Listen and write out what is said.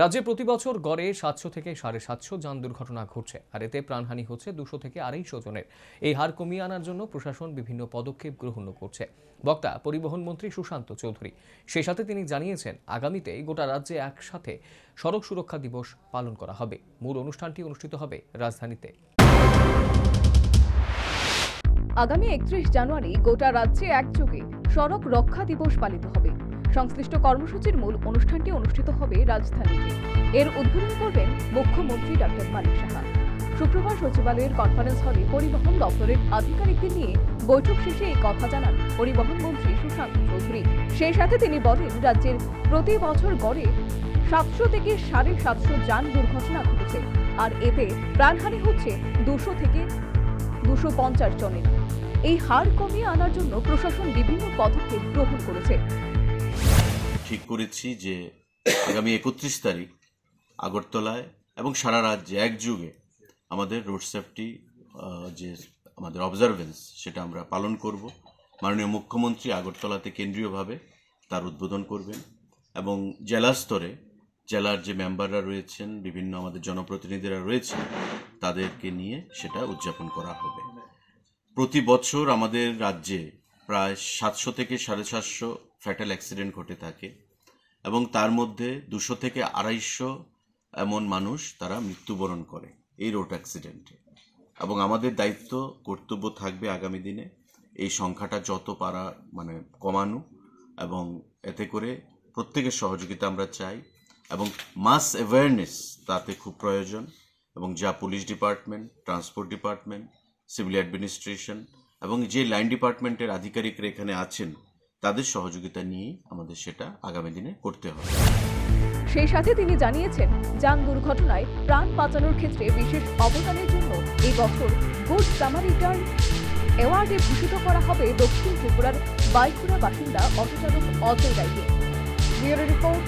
রাজ্যে প্রতি বছর গড়ে সাতশো থেকে সাড়ে সাতশো যান দুর্ঘটনা ঘটছে, আর এতে প্রাণহানি হচ্ছে দুশো থেকে আড়াইশো জনের। এই হার কমিয়ে আনার জন্য প্রশাসন বিভিন্ন পদক্ষেপ গ্রহণ করছে। বক্তা, পরিবহন মন্ত্রী সুশান্ত চৌধুরী। সেই সাথে তিনি জানিয়েছেন, আগামীতে গোটা রাজ্যে একসাথে সড়ক সুরক্ষা দিবস পালন করা হবে। মূল অনুষ্ঠানটি অনুষ্ঠিত হবে রাজধানীতে। আগামী একত্রিশ জানুয়ারি গোটা রাজ্যে একযোগে সড়ক রক্ষা দিবস পালিত হবে। সংশ্লিষ্ট কর্মসূচির মূল অনুষ্ঠানটি অনুষ্ঠিত হবে রাজধানীতে। এর উদ্বোধন করবেন মুখ্যমন্ত্রী ডক্টর মানিক সাহা। শুক্রবার সচিবালয়ের কনফারেন্স হলে পরিবহন দপ্তরের আধিকারিকদের নিয়ে বৈঠক শেষে এই কথা জানান পরিবহন মন্ত্রী সুশান্ত চৌধুরী। সেই সাথে তিনি বলেন, রাজ্যের প্রতি বছর গড়ে সাতশো থেকে সাড়ে সাতশো যান দুর্ঘটনা ঘটেছে। আর এতে প্রাণহানি হচ্ছে দুশো থেকে দুশো পঞ্চাশ জনের। এই হার কমিয়ে আনার জন্য প্রশাসন বিভিন্ন পদক্ষেপ গ্রহণ করেছে। ঠিক করেছি যে আগামী একত্রিশ তারিখ আগরতলায় এবং সারা রাজ্যে একযুগে আমাদের রোড সেফটি যে আমাদের অবজারভেন্স সেটা আমরা পালন করব। মাননীয় মুখ্যমন্ত্রী আগরতলাতে কেন্দ্রীয়ভাবে তার উদ্বোধন করবেন এবং জেলা স্তরে জেলার যে মেম্বাররা রয়েছেন, বিভিন্ন আমাদের জনপ্রতিনিধিরা রয়েছেন, তাদেরকে নিয়ে সেটা উদযাপন করা হবে। প্রতি বছর আমাদের রাজ্যে প্রায় সাতশো থেকে সাড়ে সাতশো ফ্যাটাল অ্যাক্সিডেন্ট ঘটে থাকে এবং তার মধ্যে দুশো থেকে আড়াইশো এমন মানুষ তারা মৃত্যুবরণ করে এই রোড অ্যাক্সিডেন্টে এবং আমাদের দায়িত্ব, কর্তব্য থাকবে আগামী দিনে এই সংখ্যাটা যত পারা মানে কমানো এবং এতে করে প্রত্যেকের সহযোগিতা আমরা চাই এবং মাস অ্যাওয়ারনেস তাতে খুব প্রয়োজন এবং যা police department transport department civil administration এবং যে লাইন ডিপার্টমেন্টের আধিকারিকরা এখানে আছেন তাদের সহযোগিতা নিয়ে আমাদের সেটা আগামী দিনে করতে হবে। সেই সাথে তিনি জানিয়েছেন, যান দুর্ঘটনায় প্রাণ বাঁচানোর ক্ষেত্রে বিশেষ অবদানের জন্য এই বছর গুড সামারিটার অ্যাওয়ার্ডে ভূষিত করা হবে দক্ষিণ ত্রিপুরার বাইকুড়া বাসিন্দা অটোচালক অজয় রায়কে। রিপোর্ট